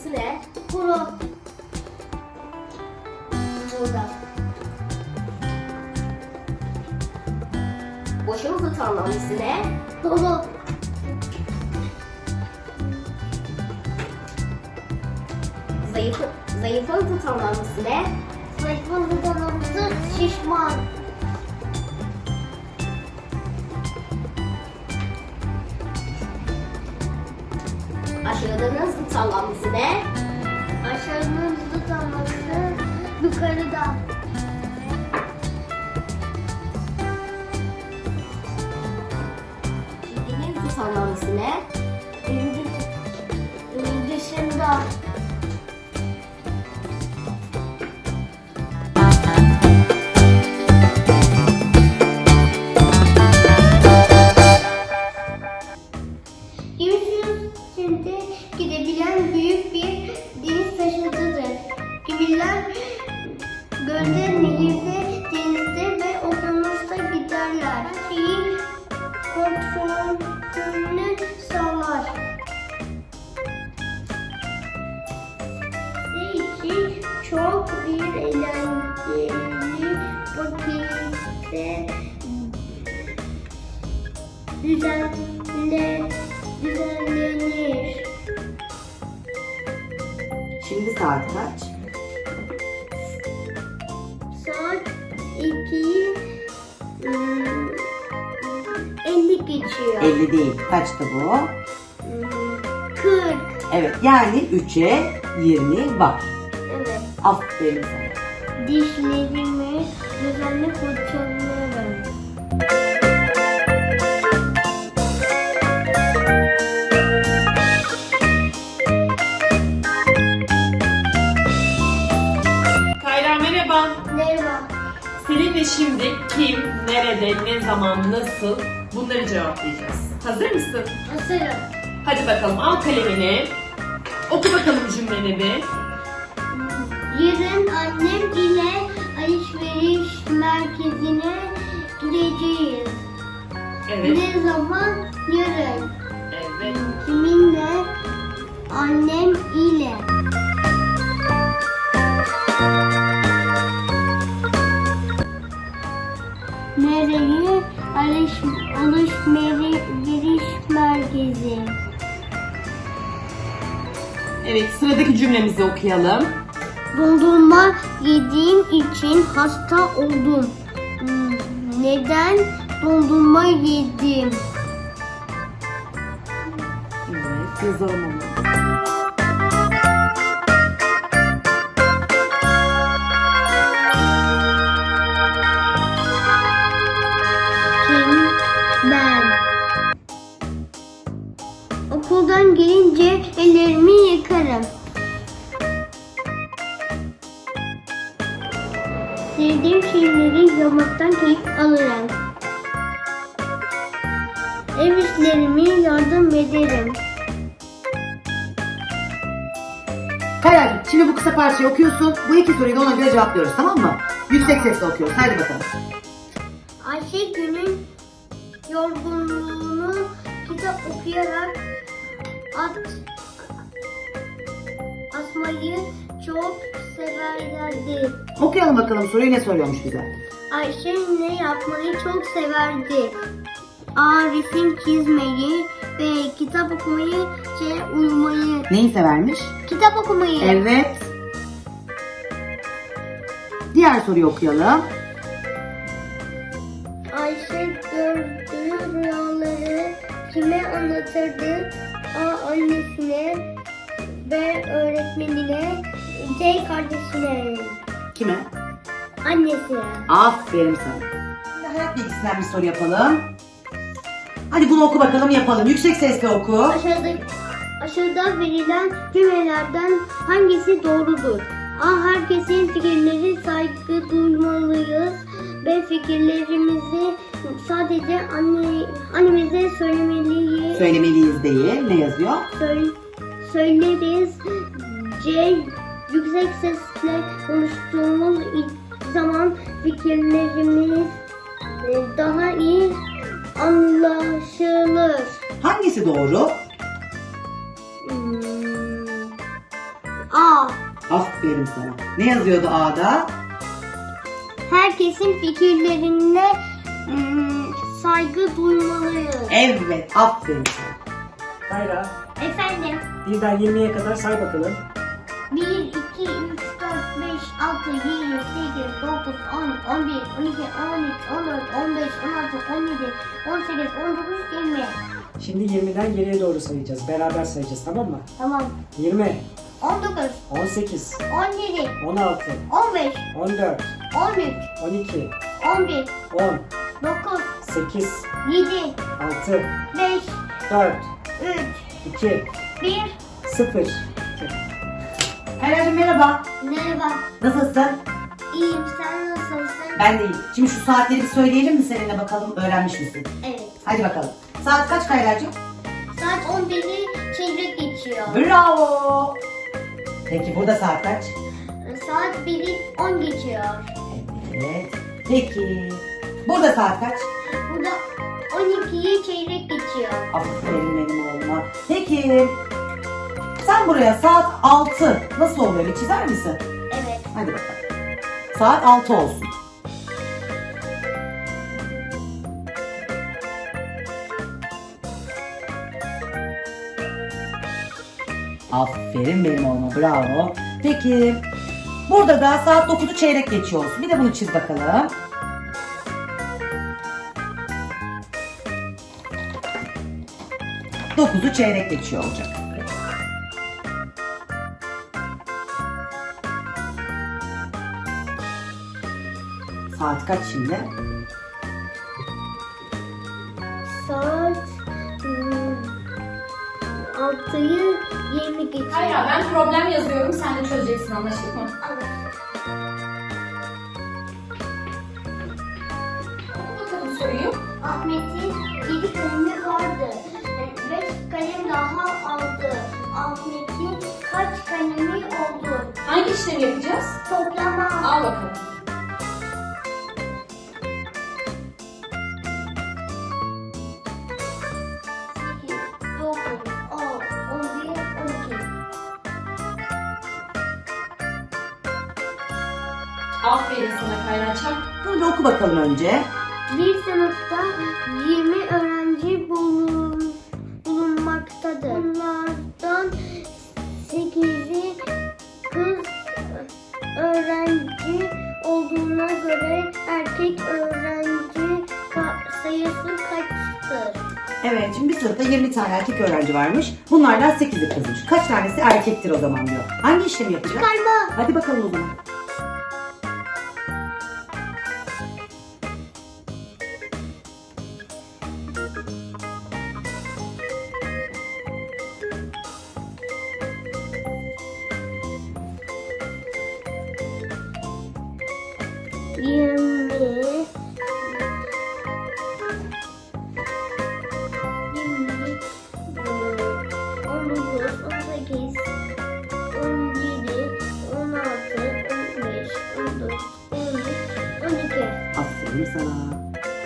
anlamlısı ne? Kuru. Burada. Boşun zıt anlamlısı ne? Dolu. Zayıfın, zayıfın zıt anlamlısı ne? Zayıfın zıdanımızı şişman. Anlamlısı ne? Aşağının zıdanımızı yukarıda. Çizginin zıt anlamlısı ne? Dışında. çok bir eğlenceli vakitte düzenle, düzenlenir. Şimdi saat kaç? Saat 2 50 ıı, geçiyor. 50 değil. Kaçtı bu? 40. Evet yani 3'e 20 var. Aferin sana. Dişlerimi düzenli fırçalarım. Kayra merhaba. Merhaba. Seninle şimdi kim, nerede, ne zaman, nasıl bunları cevaplayacağız. Hazır mısın? Hazırım. Hadi bakalım al kalemini. Oku bakalım cümleni bir. Merkezine gideceğiz. Evet. Ne zaman? Yarın. Evet. Kiminle? Annem ile. Nereye? Alış, alışveriş merkezi. Evet sıradaki cümlemizi okuyalım. Dondurma yediğim için hasta oldum. Neden dondurma yedim? Evet onu. İki soruyu da ona göre cevaplıyoruz tamam mı? Yüksek sesle okuyoruz. Hadi bakalım. Ayşe günün yorgunluğunu kitap okuyarak at asmayı çok severlerdi. Okuyalım bakalım soruyu ne soruyormuş bize. Ayşe ne yapmayı çok severdi. A. Resim çizmeyi ve kitap okumayı, C. Uyumayı. Neyi severmiş? Kitap okumayı. Evet. Diğer soruyu okuyalım. Ayşe gördüğü rüyaları kime anlatırdı? A. Annesine B. Öğretmenine C. Kardeşine Kime? Annesine Aferin sana. Şimdi hayat bilgisinden bir soru yapalım. Hadi bunu oku bakalım yapalım. Yüksek sesle oku. Aşağıda, aşağıda verilen cümlelerden hangisi doğrudur? A. Herkesin fikirleri saygı duymalıyız. B. Fikirlerimizi sadece anne, annemize söylemeliyiz. Söylemeliyiz değil. Ne yazıyor? Söy- söyleriz. C. Yüksek sesle konuştuğumuz zaman fikirlerimiz e, daha iyi anlaşılır. Hangisi doğru? Aferin sana. Ne yazıyordu A'da? Herkesin fikirlerine hmm, saygı duymalıyız. Evet. Aferin sana. Kayra, Efendim. birden 20'ye kadar say bakalım. 1, 2, 3, 4, 5, 6, 7, 8, 9, 10, 11, 12, 13, 14, 15, 16, 17, 18, 19, 20. Şimdi 20'den geriye doğru sayacağız. Beraber sayacağız tamam mı? Tamam. 20, 19, 18, 17, 16, 15, 14, 13, 12, 11, 10, 9, 8, 7, 6, 5, 4, 3, 2, 1. 0. Kayra'cığım merhaba. Merhaba. Nasılsın? İyiyim. Sen nasılsın? Ben de iyiyim. Şimdi şu saatleri bir söyleyelim mi seninle bakalım öğrenmiş misin? Evet. Hadi bakalım. Saat kaç Kayra'cığım? Saat 11'i çeyrek geçiyor. Bravo. Peki burada saat kaç? Saat 1'i 10 geçiyor. Evet. Peki. Burada saat kaç? Burada 12'yi çeyrek geçiyor. Aferin benim oğluma. Peki. Sen buraya saat 6 nasıl oluyor? Bir çizer misin? Evet. Hadi bakalım. Saat 6 olsun. Aferin benim oğluma bravo. Peki burada da saat 9'u çeyrek geçiyor olsun. Bir de bunu çiz bakalım. Dokuzu çeyrek geçiyor olacak. Saat kaç şimdi? 6'yı 20 geçiyor. Hayır ben problem yazıyorum sen de çözeceksin anlaştık mı? Oku bakalım soruyu. Ahmet'in 7 kalemi vardı. 5 kalem daha aldı. Ahmet'in kaç kalemi oldu? Hangi işlemi yapacağız? Toplama. Al bakalım. Oku bakalım önce. Bir sınıfta 20 öğrenci bulun, bulunmaktadır. Bunlardan 8'i kız öğrenci olduğuna göre erkek öğrenci sayısı kaçtır? Evet şimdi bir sınıfta 20 tane erkek öğrenci varmış. Bunlardan 8'i kızmış. Kaç tanesi erkektir o zaman diyor. Hangi işlemi yapacağız? Çıkarma. Hadi bakalım o zaman.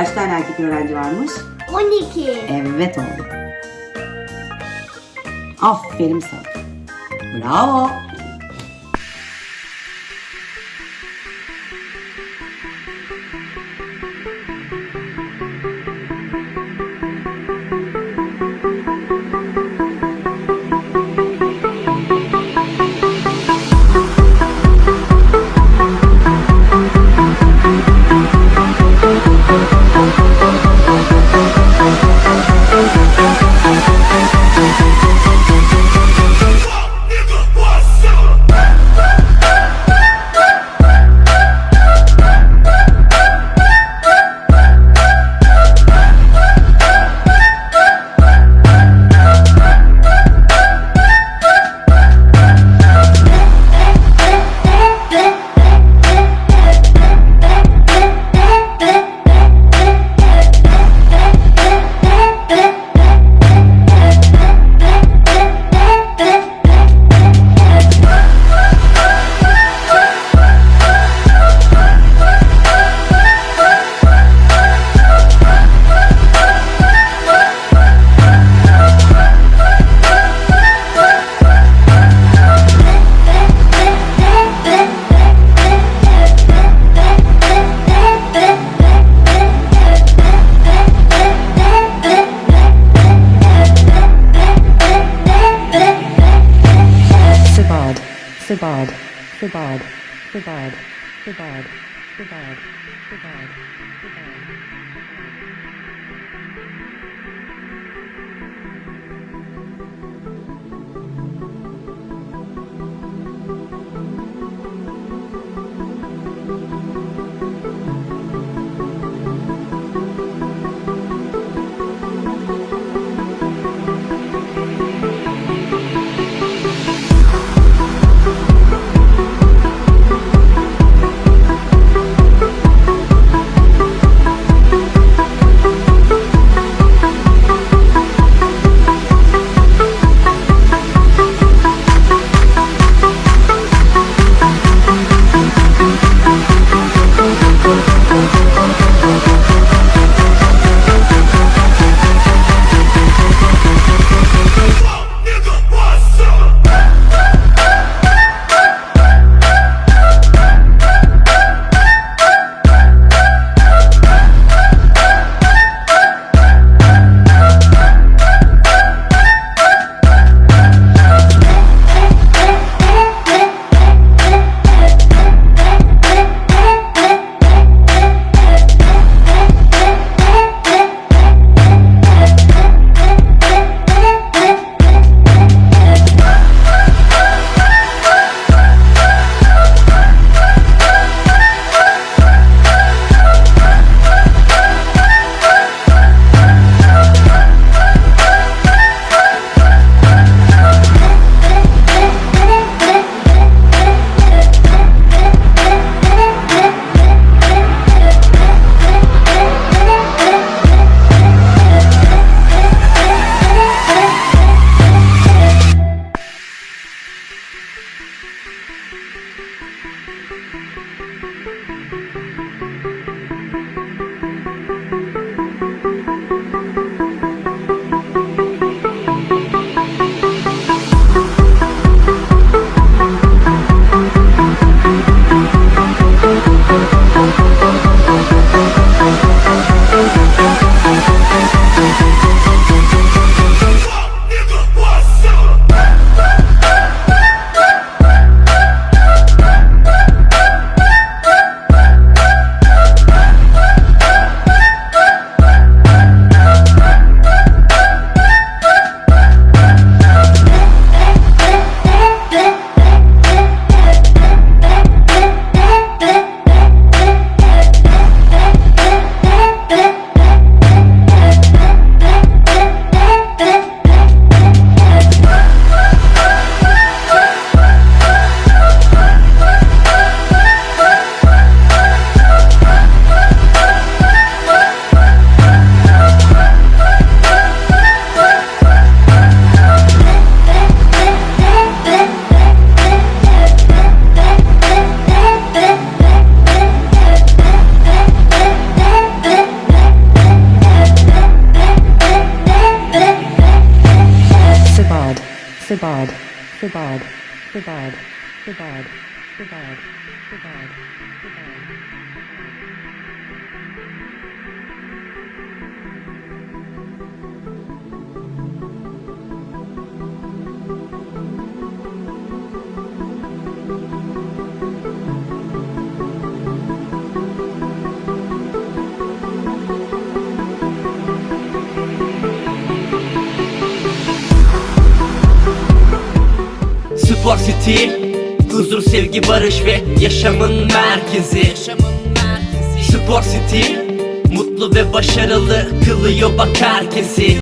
Kaç tane erkek öğrenci varmış? On iki. Evet oğlum. Aferin sana. Bravo. Sabad, Sabad, Sabad, Sabad, Sabad, Sabad, Sabad. City Huzur, sevgi, barış ve yaşamın merkezi. Spor City Mutlu ve başarılı kılıyor bak herkesi